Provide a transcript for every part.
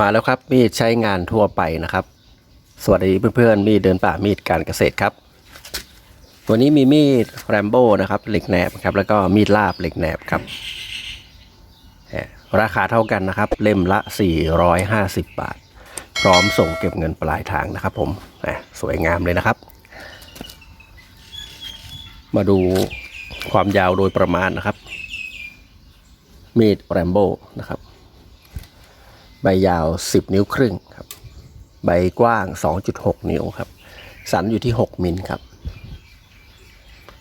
มาแล้วครับมีดใช้งานทั่วไปนะครับ สวัสดีเพื่อนๆมีดเดินป่ามีดการเกษตรครับวันนี้มีมีดแรมโบ้นะครับเหล็กแหนบครับแล้วก็มีดลาบเหล็กแหนบครับ ราคาเท่ากันนะครับ เล่มละ 450 บาท พร้อมส่งเก็บเงินปลายทางนะครับ ผมสวยงามเลยนะครับ มาดูความยาวโดยประมาณนะครับ มีดแรมโบ้นะครับ ใบยาว 10 นิ้วครึ่งครับ ใบกว้าง 2.6 นิ้วครับ สันอยู่ที่ 6 มิลครับ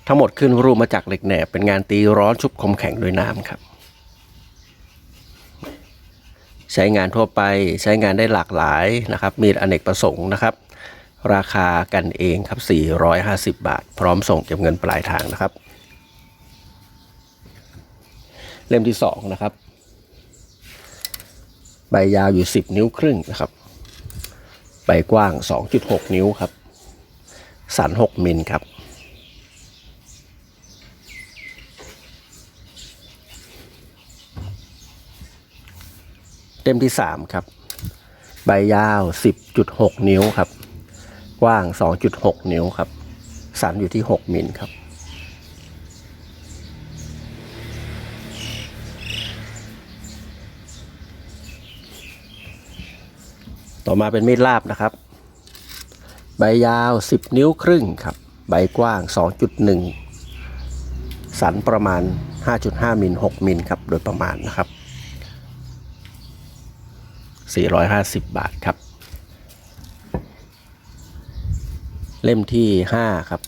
ทั้งหมดขึ้นรูปมาจากเหล็กแหนบเป็นงานตีร้อนชุบคมแข็งด้วยน้ำครับ ใช้งานทั่วไปใช้งานได้หลากหลายนะครับ มีอเนกประสงค์นะครับ ราคากันเองครับ 450 บาท พร้อมส่งเก็บเงินปลายทางนะครับ เล่มที่ 2 นะครับ ใบยาวอยู่ 10 นิ้วครึ่งนะครับ ใบกว้าง 2.6 นิ้วครับ สัน 6 มิลครับเล่มที่ 3 ครับ ใบยาว 10.6 นิ้วครับ กว้าง 2.6 นิ้วครับ สันอยู่ที่ 6 มิลครับ ต่อมาเป็นมีดลาบนะครับ ใบยาว 10 นิ้วครึ่งครับ ใบกว้าง 2.1 สันประมาณ 5.5 มิล 6 มิลครับ โดยประมาณนะครับ 450 บาทครับ เล่มที่ 5 ครับ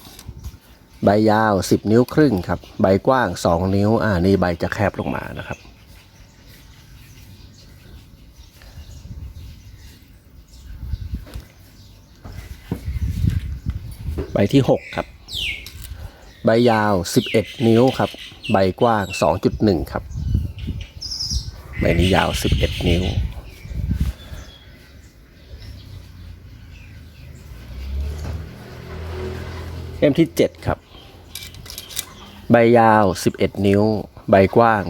ใบยาว 10 นิ้วครึ่งครับ ใบกว้าง 2 นิ้ว อ่า นี่ใบจะแคบลงมานะครับ ใบที่ 6 ครับ ใบยาว 11 นิ้วครับ ใบกว้าง 2.1 ครับ ใบนี้ยาว 11 นิ้ว เล่มที่ 7 ครับ ใบยาว 11 นิ้ว ใบกว้าง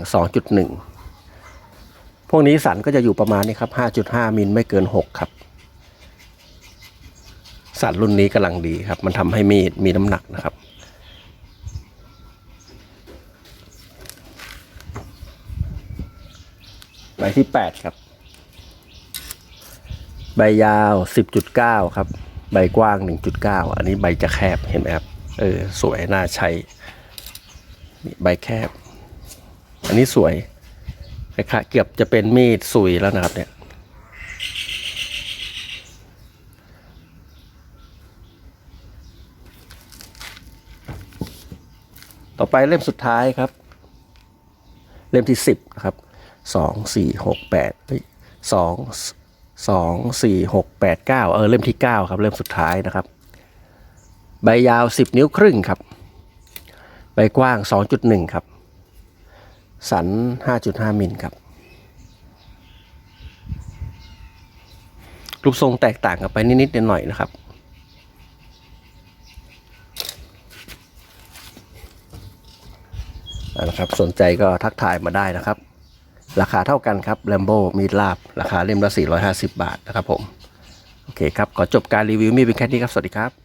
2.1 พวกนี้สันก็จะอยู่ประมาณนี้ครับ 5.5 มิลไม่เกิน 6 ครับ สันรุ่นนี้กำลังดีครับ มันทำให้มีดมีน้ำหนักนะครับ ใบที่8ครับ ใบยาว10.9ครับ ใบกว้าง1.9อันนี้ใบจะแคบเห็นไหมครับเออสวยน่าใช่ใบแคบ อันนี้สวยคล้ายๆเกือบจะเป็นมีดสุยแล้วนะครับเนี่ย ต่อไปเล่มสุดท้ายครับ เล่มที่สิบนะครับสองสี่หกแปดสองสองสี่หกแปดเก้าเออเล่มที่เก้าครับ เล่มสุดท้ายนะครับ ใบยาวสิบนิ้วครึ่งครับ ใบกว้างสองจุดหนึ่งครับ สันห้าจุดห้ามิลครับ รูปทรงแตกต่างกันไปนิดๆหน่อยๆนะครับ นะครับสนใจก็ทักทายมาได้นะครับ ราคาเท่ากันครับแลมโบมีดลาบ ราคาเล่มละ 450 บาทนะครับผม โอเคครับ ขอจบการรีวิวมีเป็นแค่นี้ครับ สวัสดีครับ